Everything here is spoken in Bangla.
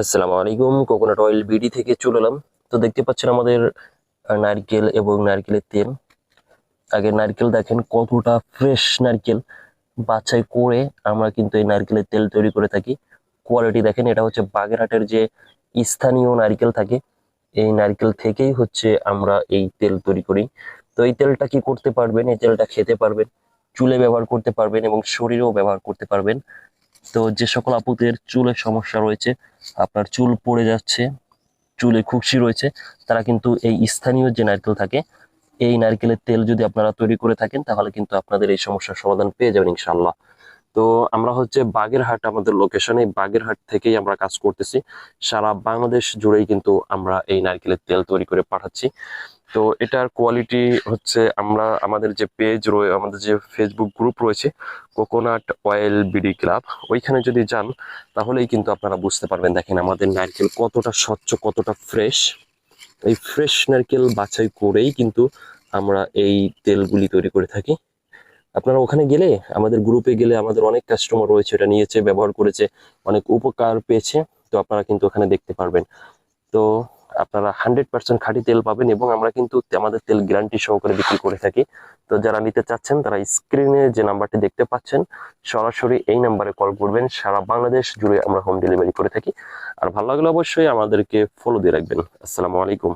আসসালামু আলাইকুম, কোকোনাট অয়েল বিডি থেকে চলে এলাম। তো দেখতে পাচ্ছেন আমাদের নারকেল এবং নারকেলের তেল। আগে নারকেল দেখেন কতটা ফ্রেশ নারকেল। বাছাই করে আমরা কিন্তু এই নারকেলের তেল তৈরি করে থাকি। কোয়ালিটি দেখেন, এটা হচ্ছে বাগেরহাটের যে স্থানীয় নারকেল থাকে, এই নারকেল থেকেই হচ্ছে আমরা এই তেল তৈরি করি। তো এই তেলটা কি করতে পারবেন? এই তেলটা খেতে পারবেন, চুলে ব্যবহার করতে পারবেন এবং শরীরেও ব্যবহার করতে পারবেন। তো যে সকল আপুদের চুলের সমস্যা রয়েছে, আপনার চুল পড়ে যাচ্ছে, চুলে খুশি রয়েছে, তারা কিন্তু এই স্থানীয় যে নারকেল থাকে, এই নারকেলের তেল যদি আপনারা তৈরি করে থাকেন, তাহলে কিন্তু আপনাদের এই সমস্যার সমাধান পেয়ে যাবেন ইনশাল্লাহ তো আমরা হচ্ছে বাগেরহাট, আমাদের লোকেশন এই বাগেরহাট থেকেই আমরা কাজ করতেছি। সারা বাংলাদেশ জুড়েই কিন্তু আমরা এই নারকেলের তেল তৈরি করে পাঠাচ্ছি। তো এটার কোয়ালিটি হচ্ছে আমরা আমাদের যে পেজ রয়ে, আমাদের যে ফেসবুক গ্রুপ রয়েছে কোকোনাট অয়েল বিডি ক্লাব ওইখানে যদি যান, তাহলেই কিন্তু আপনারা বুঝতে পারবেন, দেখেন আমাদের নারকেল কতটা স্বচ্ছ, কতটা ফ্রেশ এই ফ্রেশ নারকেল বাছাই করেই কিন্তু আমরা এই তেলগুলি তৈরি করে থাকি। আপনারা ওখানে গেলে, আমাদের গ্রুপে গেলে আমাদের অনেক কাস্টমার রয়েছে এটা নিয়েছে, ব্যবহার করেছে, অনেক উপকার পেয়েছে, তো আপনারা কিন্তু ওখানে দেখতে পারবেন। তো আপনারা হান্ড্রেড পার্সেন্ট খাঁটি তেল পাবেন এবং আমরা কিন্তু আমাদের তেল গ্যারান্টি সহকারে বিক্রি করে থাকি। তো যারা নিতে চাচ্ছেন, তারা স্ক্রিনে যে নাম্বারটি দেখতে পাচ্ছেন, সরাসরি এই নাম্বারে কল করবেন। সারা বাংলাদেশ জুড়ে আমরা হোম ডেলিভারি করে থাকি। আর ভালো লাগলে অবশ্যই আমাদেরকে ফলো দিয়ে রাখবেন। আসসালামু আলাইকুম।